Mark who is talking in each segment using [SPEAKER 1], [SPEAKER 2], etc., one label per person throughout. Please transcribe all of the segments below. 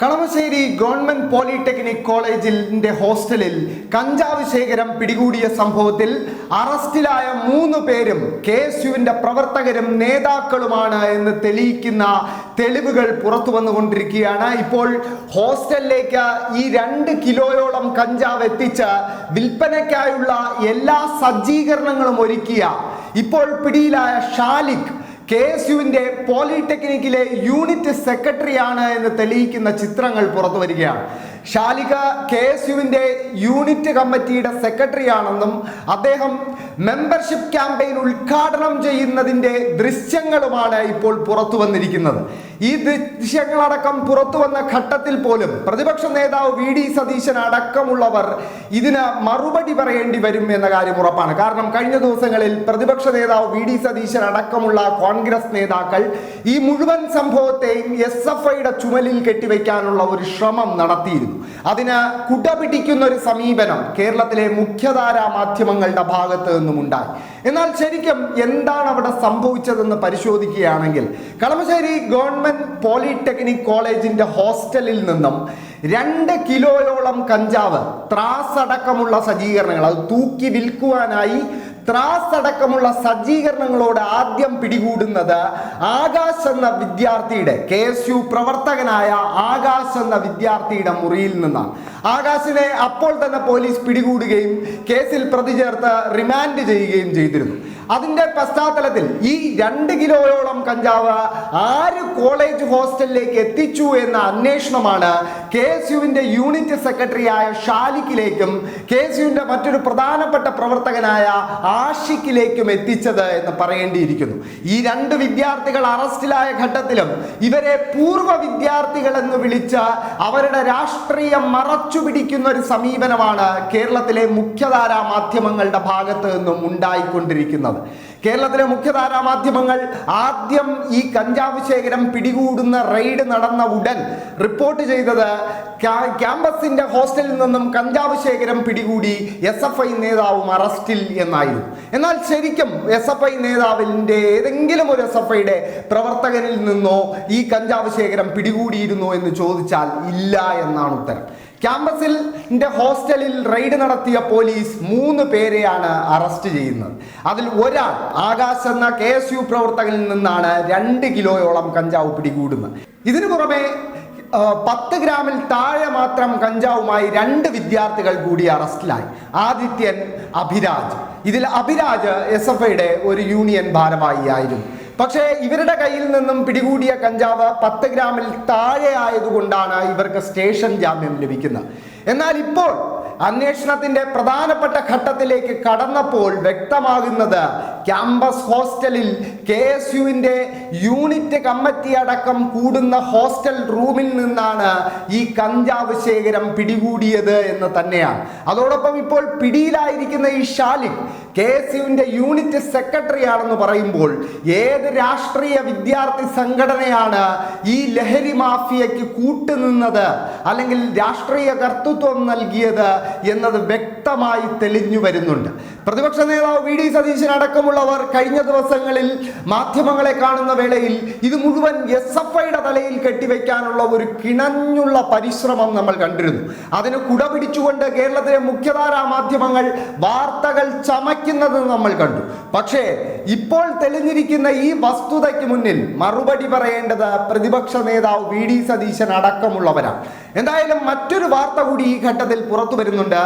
[SPEAKER 1] Kalamassery government polytechnic കോളേജിന്റെ ഹോസ്റ്റലിൽ കഞ്ചാവ് ശേഖരം പിടികൂടിയ സംഭവത്തിൽ അറസ്റ്റിലായ മൂന്ന് പേരും കെ എസ് യുവിന്റെ പ്രവർത്തകരും നേതാക്കളുമാണ് എന്ന് തെളിയിക്കുന്ന തെളിവുകൾ പുറത്തു വന്നുകൊണ്ടിരിക്കുകയാണ്. ഇപ്പോൾ ഹോസ്റ്റലിലേക്ക് ഈ രണ്ട് കിലോയോളം കഞ്ചാവ് എത്തിച്ച് വിൽപ്പനയ്ക്കായുള്ള എല്ലാ സജ്ജീകരണങ്ങളും ഒരുക്കിയ ഇപ്പോൾ പിടിയിലായ ഷാലിഖ് കെ എസ് യുവിന്റെ പോളിടെക്നിക്കിലെ യൂണിറ്റ് സെക്രട്ടറിയാണ് എന്ന് തെളിയിക്കുന്ന ചിത്രങ്ങൾ പുറത്തു വരികയാണ്. ഷാലിക കെ എസ് യുവിന്റെ യൂണിറ്റ് കമ്മിറ്റിയുടെ സെക്രട്ടറിയാണെന്നും അദ്ദേഹം മെമ്പർഷിപ്പ് ക്യാമ്പയിൻ ഉദ്ഘാടനം ചെയ്യുന്നതിന്റെ ദൃശ്യങ്ങളുമാണ് ഇപ്പോൾ പുറത്തു വന്നിരിക്കുന്നത്. ഈ ദൃശ്യങ്ങളടക്കം പുറത്തു വന്ന ഘട്ടത്തിൽ പോലും പ്രതിപക്ഷ നേതാവ് വി ഡി സതീശൻ അടക്കമുള്ളവർ ഇതിന് മറുപടി പറയേണ്ടി വരും എന്ന കാര്യം ഉറപ്പാണ്. കാരണം കഴിഞ്ഞ ദിവസങ്ങളിൽ പ്രതിപക്ഷ നേതാവ് വി ഡി സതീശൻ അടക്കമുള്ള കോൺഗ്രസ് നേതാക്കൾ ഈ മുഴുവൻ സംഭവത്തെയും എസ് എഫ് ഐയുടെ ചുമലിൽ കെട്ടിവെക്കാനുള്ള ഒരു ശ്രമം നടത്തിയിരുന്നു. അതിന് കുട പിടിക്കുന്ന ഒരു സമീപനം കേരളത്തിലെ മുഖ്യധാരാ മാധ്യമങ്ങളുടെ ഭാഗത്ത് നിന്നും ഉണ്ടായി എന്നാൽ ശരിക്കും എന്താണ് അവിടെ സംഭവിച്ചതെന്ന് പരിശോധിക്കുകയാണെങ്കിൽ കളമശ്ശേരി ഗവൺമെന്റ് പോളിടെക്നിക് കോളേജിന്റെ ഹോസ്റ്റലിൽ നിന്നും രണ്ട് കിലോയോളം കഞ്ചാവ് ത്രാസടക്കമുള്ള സജ്ജീകരണങ്ങൾ അത് തൂക്കി വിൽക്കുവാനായി ത്രാസ് അടക്കമുള്ള സജ്ജീകരണങ്ങളോട് ആദ്യം പിടികൂടുന്നത് ആകാശ് എന്ന വിദ്യാർത്ഥിയുടെ കെ എസ് യു പ്രവർത്തകനായ ആകാശ് എന്ന വിദ്യാർത്ഥിയുടെ മുറിയിൽ നിന്നാണ്. ആകാശിനെ അപ്പോൾ തന്നെ പോലീസ് പിടികൂടുകയും കേസിൽ പ്രതി റിമാൻഡ് ചെയ്യുകയും ചെയ്തിരുന്നു. അതിന്റെ പശ്ചാത്തലത്തിൽ ഈ രണ്ട് കിലോയോളം കഞ്ചാവ് ആര് കോളേജ് ഹോസ്റ്റലിലേക്ക് എത്തിച്ചു എന്ന അന്വേഷണമാണ് കെ എസ് യുവിന്റെ യൂണിറ്റ് സെക്രട്ടറിയായ ഷാലിക്കിലേക്കും കെ എസ് യുവിന്റെ മറ്റൊരു പ്രധാനപ്പെട്ട പ്രവർത്തകനായ ആഷിക്കിലേക്കും എത്തിച്ചത് എന്ന് പറയേണ്ടിയിരിക്കുന്നു. ഈ രണ്ട് വിദ്യാർത്ഥികൾ അറസ്റ്റിലായ ഘട്ടത്തിലും ഇവരെ പൂർവ വിദ്യാർത്ഥികൾ എന്ന് വിളിച്ച് അവരുടെ രാഷ്ട്രീയം മറച്ചു പിടിക്കുന്ന ഒരു സമീപനമാണ് കേരളത്തിലെ മുഖ്യധാരാ മാധ്യമങ്ങളുടെ ഭാഗത്ത് നിന്നും ഉണ്ടായിക്കൊണ്ടിരിക്കുന്നത്. Father കേരളത്തിലെ മുഖ്യധാരാ മാധ്യമങ്ങൾ ആദ്യം ഈ കഞ്ചാവ് ശേഖരം പിടികൂടുന്ന റെയ്ഡ് നടന്ന ഉടൻ റിപ്പോർട്ട് ചെയ്തത് ക്യാ- ക്യാമ്പസിന്റെ ഹോസ്റ്റലിൽ നിന്നും കഞ്ചാവ് ശേഖരം പിടികൂടി എസ് എഫ് ഐ നേതാവും അറസ്റ്റിൽ എന്നായിരുന്നു. എന്നാൽ ശരിക്കും എസ് എഫ് ഐ നേതാവിന്റെ ഏതെങ്കിലും ഒരു എസ് എഫ് ഐയുടെ പ്രവർത്തകനിൽ നിന്നോ ഈ കഞ്ചാവ് ശേഖരം പിടികൂടിയിരുന്നോ എന്ന് ചോദിച്ചാൽ ഇല്ല എന്നാണ് ഉത്തരം. ക്യാമ്പസിൽ ഹോസ്റ്റലിൽ റെയ്ഡ് നടത്തിയ പോലീസ് മൂന്ന് പേരെയാണ് അറസ്റ്റ് ചെയ്യുന്നത്. അതിൽ ഒരാൾ ആകാശ് എന്ന കെ എസ് യു പ്രവർത്തകനിൽ നിന്നാണ് രണ്ട് കിലോയോളം കഞ്ചാവ് പിടികൂടുന്നത്. ഇതിനു പുറമെ പത്ത് ഗ്രാമിൽ താഴെ മാത്രം കഞ്ചാവുമായി രണ്ട് വിദ്യാർത്ഥികൾ കൂടി അറസ്റ്റിലായി. ആദിത്യൻ അഭിരാജ്. ഇതിൽ അഭിരാജ് എസ് എഫ് ഐയുടെ ഒരു യൂണിയൻ ഭാരവാഹി ആയിരുന്നു. പക്ഷേ ഇവരുടെ കയ്യിൽ നിന്നും പിടികൂടിയ കഞ്ചാവ് പത്ത് ഗ്രാമിൽ താഴെ ആയതുകൊണ്ടാണ് ഇവർക്ക് സ്റ്റേഷൻ ജാമ്യം ലഭിക്കുന്നത്. എന്നാൽ ഇപ്പോൾ അന്വേഷണത്തിന്റെ പ്രധാനപ്പെട്ട ഘട്ടത്തിലേക്ക് കടന്നപ്പോൾ വ്യക്തമാകുന്നത് ക്യാമ്പസ് ഹോസ്റ്റലിൽ കെ എസ് യുവിന്റെ യൂണിറ്റ് കമ്മിറ്റി അടക്കം കൂടുന്ന ഹോസ്റ്റൽ റൂമിൽ നിന്നാണ് ഈ കഞ്ചാവ് ശേഖരം പിടികൂടിയത് എന്ന് തന്നെയാണ്. അതോടൊപ്പം ഇപ്പോൾ പിടിയിലായിരിക്കുന്ന ഈ ഷാലിക് കെ എസ് യുവിന്റെ യൂണിറ്റ് സെക്രട്ടറി ആണെന്ന് പറയുമ്പോൾ ഏത് രാഷ്ട്രീയ വിദ്യാർത്ഥി സംഘടനയാണ് ഈ ലഹരി മാഫിയയ്ക്ക് കൂട്ടുനിന്നത് അല്ലെങ്കിൽ രാഷ്ട്രീയ കർത്തൃത്വം നൽകിയത് എന്നത് വ്യക്തമായി തെളിഞ്ഞു വരുന്നുണ്ട്. പ്രതിപക്ഷ നേതാവ് വി ഡി സതീശൻ അടക്കമുള്ളവർ കഴിഞ്ഞ ദിവസങ്ങളിൽ മാധ്യമങ്ങളെ കാണുന്ന വേളയിൽ ഇത് മുഴുവൻ എസ് എഫ് ഐയുടെ തലയിൽ കെട്ടിവെക്കാനുള്ള ഒരു കിണഞ്ഞുള്ള പരിശ്രമം നമ്മൾ കണ്ടിരുന്നു. അതിന് കുട പിടിച്ചുകൊണ്ട് കേരളത്തിലെ മുഖ്യധാരാ മാധ്യമങ്ങൾ വാർത്തകൾ ചമയ്ക്കുന്നത് നമ്മൾ കണ്ടു. പക്ഷേ ഇപ്പോൾ തെളിഞ്ഞിരിക്കുന്ന ഈ വസ്തുതയ്ക്ക് മുന്നിൽ മറുപടി പറയേണ്ടത് പ്രതിപക്ഷ നേതാവ് വി ഡി സതീശൻ അടക്കമുള്ളവരാണ്. എന്തായാലും മറ്റൊരു വാർത്ത കൂടി ഈ ഘട്ടത്തിൽ പുറത്തു വരുന്നുണ്ട്.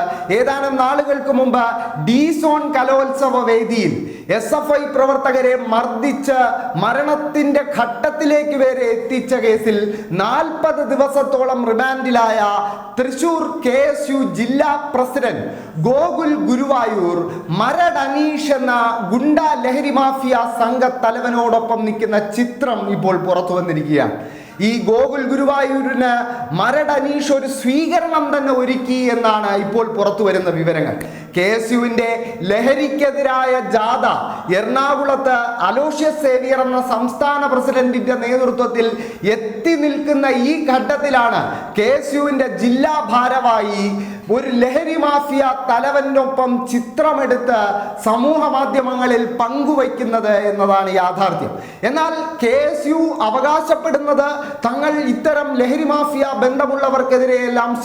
[SPEAKER 1] ഏതാനും നാളുകൾക്ക് മുമ്പ് ഡി സോൺ കലോത്സവ വേദിയിൽ എസ് എഫ് ഐ പ്രവർത്തകരെ മർദ്ദിച്ച് മരണത്തിന്റെ ഘട്ടത്തിലേക്ക് വരെ എത്തിച്ച കേസിൽ നാൽപ്പത് ദിവസത്തോളം റിമാൻഡിലായ തൃശൂർ കെ എസ് യു ജില്ലാ പ്രസിഡന്റ് ഗോകുൽ ഗുരുവായൂർ മരട് അനീഷ് എന്ന ഗുണ്ട ലഹരി മാഫിയ സംഘ തലവനോടൊപ്പം നിൽക്കുന്ന ചിത്രം ഇപ്പോൾ പുറത്തു വന്നിരിക്കുകയാണ്. ഈ ഗോകുൽ ഗുരുവായൂരിന് മരടനീഷ് ഒരു സ്വീകരണം തന്നെ ഒരുക്കി എന്നാണ് ഇപ്പോൾ പുറത്തു വരുന്ന വിവരങ്ങൾ. കെ എസ് യുവിന്റെ ലഹരിക്കെതിരായ ജാഥ എറണാകുളത്ത് അലോഷ്യസ് സേവിയർ എന്ന സംസ്ഥാന പ്രസിഡന്റിന്റെ നേതൃത്വത്തിൽ എത്തി നിൽക്കുന്ന ഈ ഘട്ടത്തിലാണ് കെ എസ് യുവിന്റെ ജില്ലാ ഭാരവാഹി ഒരു ലഹരി മാഫിയ തലവനൊപ്പം ചിത്രമെടുത്ത് സമൂഹ മാധ്യമങ്ങളിൽ പങ്കുവയ്ക്കുന്നത് എന്നതാണ് യാഥാർത്ഥ്യം. എന്നാൽ കെ എസ് യു അവകാശപ്പെടുന്നത് തങ്ങൾ ഇത്തരം ലഹരി മാഫിയ ബന്ധമുള്ളവർക്കെതിരെയെല്ലാം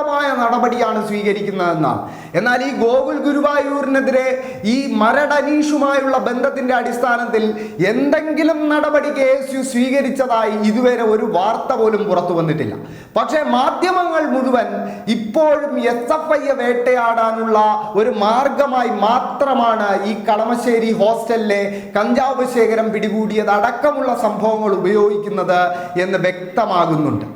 [SPEAKER 1] ശക്തമായ നടപടിയാണ് സ്വീകരിക്കുന്നതെന്നാണ് എന്നാൽ ഈ ഗോകുൽ ഗുരുവായൂരിനെതിരെ ഈ മരടനീഷുമായുള്ള ബന്ധത്തിന്റെ അടിസ്ഥാനത്തിൽ എന്തെങ്കിലും നടപടി കെ എസ് യു സ്വീകരിച്ചതായി ഇതുവരെ ഒരു വാർത്ത പോലും പുറത്തു വന്നിട്ടില്ല. പക്ഷേ മാധ്യമങ്ങൾ മുഴുവൻ ഇപ്പോഴും എസ് എഫ് ഐയെ വേട്ടയാടാനുള്ള ഒരു മാർഗമായി മാത്രമാണ് ഈ കളമശ്ശേരി ഹോസ്റ്റലിലെ കഞ്ചാവ് ശേഖരം പിടികൂടിയത് അടക്കമുള്ള സംഭവങ്ങൾ ഉപയോഗിക്കുന്നത് എന്ന് വ്യക്തമാകുന്നുണ്ട്.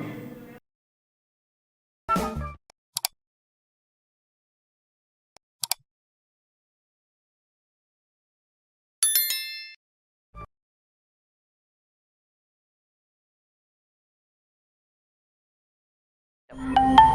[SPEAKER 1] Yep.